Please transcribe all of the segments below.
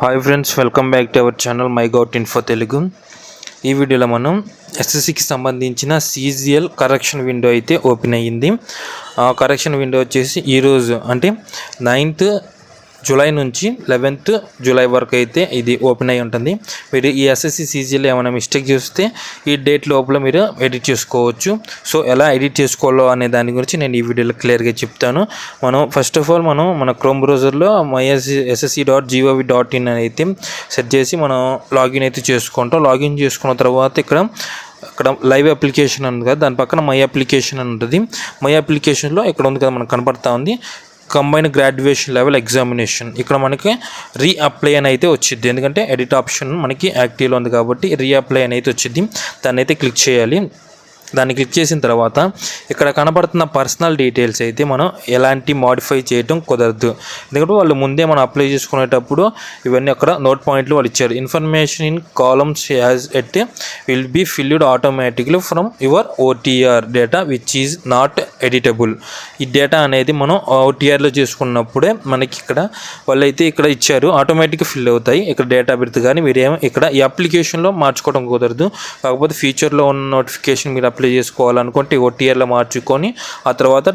Hi friends welcome back to our channel my govt info Telugu ఈ వీడియోలో మనం ఎస్ఎస్సికి సంబంధించిన సీజిఎల్ కరెక్షన్ విండో అయితే ఓపెన్ అయ్యింది. ఆ కరెక్షన్ విండో వచ్చేసి ఈరోజు అంటే నైన్త్ జూలై నుంచి లెవెన్త్ జూలై వరకు అయితే ఇది ఓపెన్ అయి ఉంటుంది. మీరు ఈ ఎస్ఎస్సి సీజీలో ఏమైనా మిస్టేక్ చేస్తే ఈ డేట్ లోపల మీరు ఎడిట్ చేసుకోవచ్చు. సో ఎలా ఎడిట్ చేసుకోవాలో అనే దాని గురించి నేను ఈ వీడియోలో క్లియర్గా చెప్తాను. మనం ఫస్ట్ ఆఫ్ ఆల్ మనం మన క్రోమ్ బ్రౌజర్లో my SSC SSC dot gov dot in అని అయితే సెట్ చేసి మనం లాగిన్ అయితే చేసుకుంటాం. లాగిన్ చేసుకున్న తర్వాత ఇక్కడ అక్కడ లైవ్ అప్లికేషన్ ఉంది కదా దాని పక్కన మై అప్లికేషన్ అని ఉంటుంది. మై అప్లికేషన్లో ఇక్కడ ఉంది కదా మనకు కనపడతా ఉంది. కంబైన్ గ్రాడ్యుయేషన్ లెవెల్ ఎగ్జామినేషన్ ఇక్కడ మనకి రీఅప్లై అని అయితే వచ్చింది. ఎందుకంటే ఎడిట్ ఆప్షన్ మనకి యాక్టివ్లో ఉంది కాబట్టి రీఅప్లై అని అయితే వచ్చింది. దాన్ని అయితే క్లిక్ చేయాలి. దాన్ని క్లిక్ చేసిన తర్వాత ఇక్కడ కనబడుతున్న పర్సనల్ డీటెయిల్స్ అయితే మనం ఎలాంటి మాడిఫై చేయడం కుదరదు. ఎందుకంటే వాళ్ళు ముందే మనం అప్లై చేసుకునేటప్పుడు ఇవన్నీ అక్కడ నోట్ పాయింట్లు వాళ్ళు ఇచ్చారు. Information in columns as it will be filled automatically from your OTR data which is not editable ఈ డేటా అనేది మనం ఓటీఆర్లో చేసుకున్నప్పుడే మనకి ఇక్కడ వాళ్ళైతే ఇక్కడ ఇచ్చారు. ఆటోమేటిక్గా ఫిల్ అవుతాయి. ఇక్కడ డేటా బిర్త్ కానీ మీరేమో ఇక్కడ ఈ అప్లికేషన్లో మార్చుకోవడం కుదరదు. కాకపోతే ఫ్యూచర్లో ఉన్న నోటిఫికేషన్ మీరు అప్లై చేసుకోవాలనుకుంటే ఓటీఆర్లో మార్చుకొని ఆ తర్వాత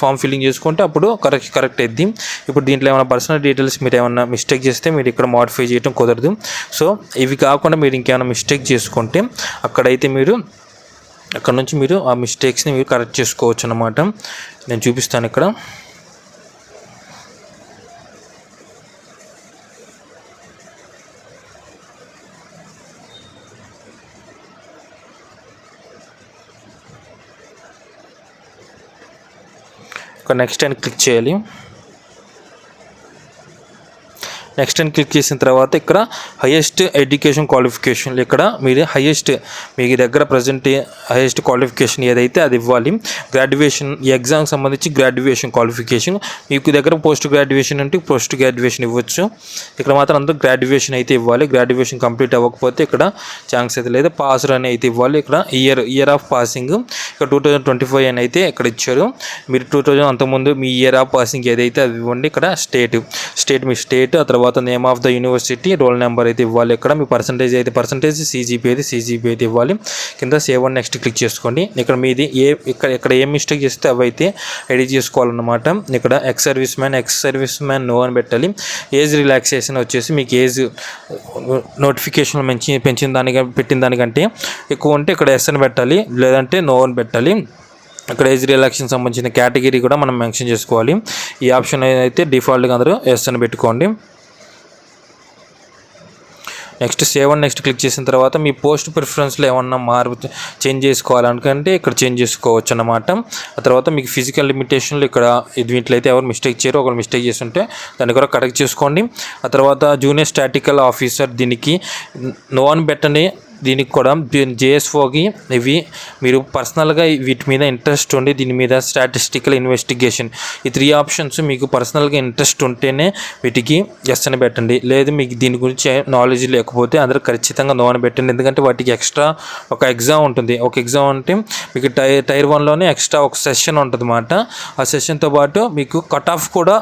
ఫామ్ ఫిల్లింగ్ చేసుకుంటే అప్పుడు కరెక్ట్ కరెక్ట్ అయింది ఇప్పుడు దీంట్లో ఏమైనా పర్సనల్ డీటెయిల్స్ మీరు ఏమైనా మిస్టేక్ చేస్తే మీరు ఇక్కడ మాడిఫై చేయడం కుదరదు. సో ఇవి కాకుండా మీరు ఇంకేమైనా మిస్టేక్ చేసుకుంటే అక్కడైతే మీరు అక్కడ నుంచి మీరు ఆ మిస్టేక్స్ని మీరు కరెక్ట్ చేసుకోవచ్చు అన్నమాట. నేను చూపిస్తాను ఇక్కడ. ఒక నెక్స్ట్ అని క్లిక్ చేయాలి. నెక్స్ట్ అని క్లిక్ చేసిన తర్వాత ఇక్కడ హైయెస్ట్ ఎడ్యుకేషన్ క్వాలిఫికేషన్ ఇక్కడ మీరు హైయెస్ట్ మీ దగ్గర ప్రజెంట్ హైయెస్ట్ క్వాలిఫికేషన్ ఏదైతే అది ఇవ్వాలి. గ్రాడ్యుయేషన్ ఈ ఎగ్జామ్కి సంబంధించి గ్రాడ్యుయేషన్ క్వాలిఫికేషన్ మీకు దగ్గర పోస్ట్ గ్రాడ్యుయేషన్ అంటే పోస్ట్ గ్రాడ్యుయేషన్ ఇవ్వచ్చు. ఇక్కడ మాత్రం అందరూ గ్రాడ్యుయేషన్ అయితే ఇవ్వాలి. గ్రాడ్యుయేషన్ కంప్లీట్ అవ్వకపోతే ఇక్కడ ఛాన్స్ అయితే లేదు. పాస్ అని అయితే ఇవ్వాలి. ఇక్కడ ఇయర్ ఇయర్ ఆఫ్ పాసింగ్ ఇక్కడ టూ థౌజండ్ ట్వంటీ ఫైవ్ అని అయితే ఇక్కడ ఇచ్చారు. మీరు టూ థౌజండ్ అంతకుముందు మీ ఇయర్ ఆఫ్ పాసింగ్ ఏదైతే అది ఇవ్వండి ఇక్కడ స్టేట్ స్టేట్ మీ స్టేట్ ఆ తర్వాత name of the university roll number అయితే ఇవ్వాలి ఇక్కడ. మీ పర్సంటేజ్ అయితే పర్సంటేజ్ సీజీపీ అయితే సీజీపీ అయితే ఇవ్వాలి. కింద సేవ్ అని నెక్స్ట్ క్లిక్ చేసుకోండి. ఇక్కడ మీది ఏ ఇక్కడ ఇక్కడ ఏ మిస్టేక్ చేస్తే అవి అయితే ఎడిట్ చేసుకోవాలన్నమాట. ఇక్కడ ex service man ex service man no అని పెట్టాలి. ఏజ్ రిలాక్సేషన్ వచ్చేసి మీకు ఏజ్ నోటిఫికేషన్ పెంచి పెంచిన దానిక పెట్టిన దానికంటే ఎక్కువ ఉంటే ఇక్కడ ఎస్ అని పెట్టాలి. లేదంటే నో అని పెట్టాలి. ఇక్కడ ఏజ్ రిలాక్షన్ సంబంధించిన కేటగిరీ కూడా మనం మెన్షన్ చేసుకోవాలి. ఈ ఆప్షన్ అయితే డిఫాల్ట్గా అందరూ ఎస్ అని పెట్టుకోండి. నెక్స్ట్ సేవ్ అని నెక్స్ట్ క్లిక్ చేసిన తర్వాత మీ పోస్ట్ ప్రిఫరెన్స్లో ఏమన్నా మార్పు చేంజ్ చేసుకోవాలనుకుంటే ఇక్కడ చేంజ్ చేసుకోవచ్చు అన్నమాట. ఆ తర్వాత మీకు ఫిజికల్ లిమిటేషన్లు ఇక్కడ దీంట్లో ఎవరు మిస్టేక్ చేయరు ఒకరు మిస్టేక్ చేస్తుంటే దాన్ని కూడా కరెక్ట్ చేసుకోండి. ఆ తర్వాత జూనియర్ స్టాటికల్ ఆఫీసర్ దీనికి నో అని పెట్టని దీనికి కూడా జేఎస్ఓకి ఇవి మీరు పర్సనల్గా వీటి మీద ఇంట్రెస్ట్ ఉండి దీని మీద స్టాటిస్టికల్ ఇన్వెస్టిగేషన్ ఈ త్రీ ఆప్షన్స్ మీకు పర్సనల్గా ఇంట్రెస్ట్ ఉంటేనే వీటికి ఎస్ అని పెట్టండి. లేదు మీకు దీని గురించి నాలెడ్జ్ లేకపోతే అందరూ ఖచ్చితంగా నో అని పెట్టండి. ఎందుకంటే వాటికి ఎక్స్ట్రా ఒక ఎగ్జామ్ ఉంటుంది. ఒక ఎగ్జామ్ అంటే మీకు టైర్ టైర్ వన్లోనే ఎక్స్ట్రా ఒక సెషన్ ఉంటుంది అన్నమాట ఆ సెషన్తో పాటు మీకు కట్ ఆఫ్ కూడా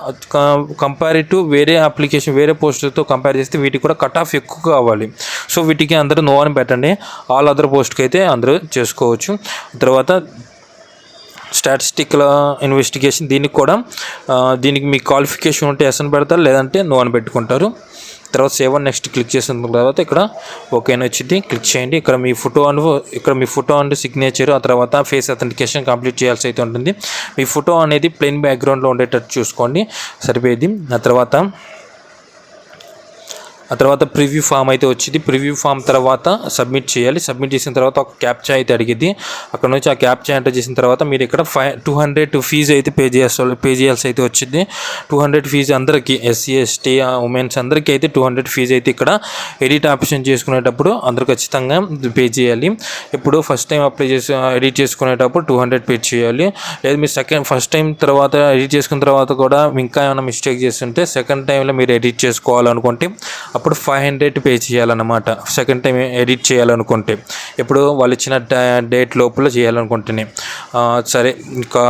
కంపేర్ టు వేరే అప్లికేషన్ వేరే పోస్టులతో కంపేర్ చేస్తే వీటికి కూడా కట్ ఆఫ్ ఎక్కువ కావాలి. సో వీటికి అందరూ నో అని పెట్టండి. ఆల్ అదర్ పోస్ట్కి అయితే అందరూ చేసుకోవచ్చు. తర్వాత స్టాటిస్టిక్ల ఇన్వెస్టిగేషన్ దీనికి కూడా దీనికి మీ క్వాలిఫికేషన్ ఉంటే ఎస్ అని పెడతారు లేదంటే నో అని పెట్టుకుంటారు. తర్వాత సేవ్ అని నెక్స్ట్ క్లిక్ చేసిన తర్వాత ఇక్కడ ఓకే అని వచ్చింది. క్లిక్ చేయండి. ఇక్కడ మీ ఫోటో అండ్ ఇక్కడ మీ ఫోటో అండ్ సిగ్నేచర్ ఆ తర్వాత ఫేస్ అథెంటికేషన్ కంప్లీట్ చేయాల్సి అయితే ఉంటుంది. మీ ఫోటో అనేది ప్లెయిన్ బ్యాక్గ్రౌండ్లో ఉండేటట్టు చూసుకోండి. సరిపోయేది. ఆ తర్వాత ఆ తర్వాత ప్రివ్యూ ఫామ్ అయితే వచ్చింది. ప్రివ్యూ ఫామ్ తర్వాత సబ్మిట్ చేయాలి. సబ్మిట్ చేసిన తర్వాత ఒక క్యాప్చా అయితే అడిగింది. అక్కడ నుంచి ఆ క్యాప్చా ఎంటర్ చేసిన తర్వాత మీరు ఇక్కడ ఫైవ్ టూ హండ్రెడ్ ఫీజు అయితే పే చేయాల్సి పే చేయాల్సి అయితే వచ్చింది. టూ హండ్రెడ్ ఫీజు అందరికీ ఎస్సీ ఎస్టీ ఉమెన్స్ అందరికీ అయితే టూ హండ్రెడ్ ఫీజు అయితే ఇక్కడ ఎడిట్ ఆప్షన్ చేసుకునేటప్పుడు అందరూ ఖచ్చితంగా పే చేయాలి. ఇప్పుడు ఫస్ట్ టైం అప్లై చేసి ఎడిట్ చేసుకునేటప్పుడు టూ హండ్రెడ్ పే చేయాలి. లేదు మీరు సెకండ్ ఫస్ట్ టైం తర్వాత ఎడిట్ చేసుకున్న తర్వాత కూడా ఇంకా ఏమైనా మిస్టేక్ చేస్తుంటే సెకండ్ టైంలో మీరు ఎడిట్ చేసుకోవాలనుకుంటే అప్పుడు ఫైవ్ హండ్రెడ్ పే చేయాలన్నమాట. సెకండ్ టైం ఎడిట్ చేయాలనుకుంటే. ఇప్పుడు వాళ్ళు ఇచ్చిన డేట్ లోపల చేయాలనుకుంటేనే. సరే ఇంకా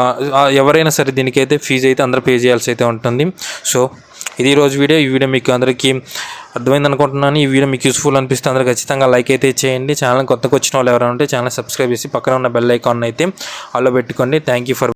ఎవరైనా సరే దీనికైతే ఫీజు అయితే అందరూ పే చేయాల్సి అయితే ఉంటుంది. సో ఇది ఈరోజు వీడియో. ఈ వీడియో మీకు అందరికీ అర్థమైంది అనుకుంటున్నాను. ఈ వీడియో మీకు యూస్ఫుల్ అనిపిస్తే అందరూ ఖచ్చితంగా లైక్ అయితే చేయండి. ఛానల్ కొత్తగా వచ్చిన వాళ్ళు ఎవరైనా ఉంటే ఛానల్ సబ్స్క్రైబ్ చేసి పక్కన ఉన్న బెల్ ఐకాన్ అయితే ఆల్లో పెట్టుకోండి. Thank you for